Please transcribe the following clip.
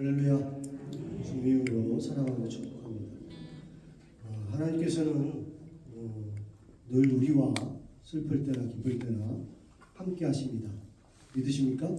할렐루야. 주님으로 사랑하고 축복합니다. 아, 하나님께서는 어, 늘 우리와 슬플 때나 기쁠 때나 함께 하십니다. 믿으십니까?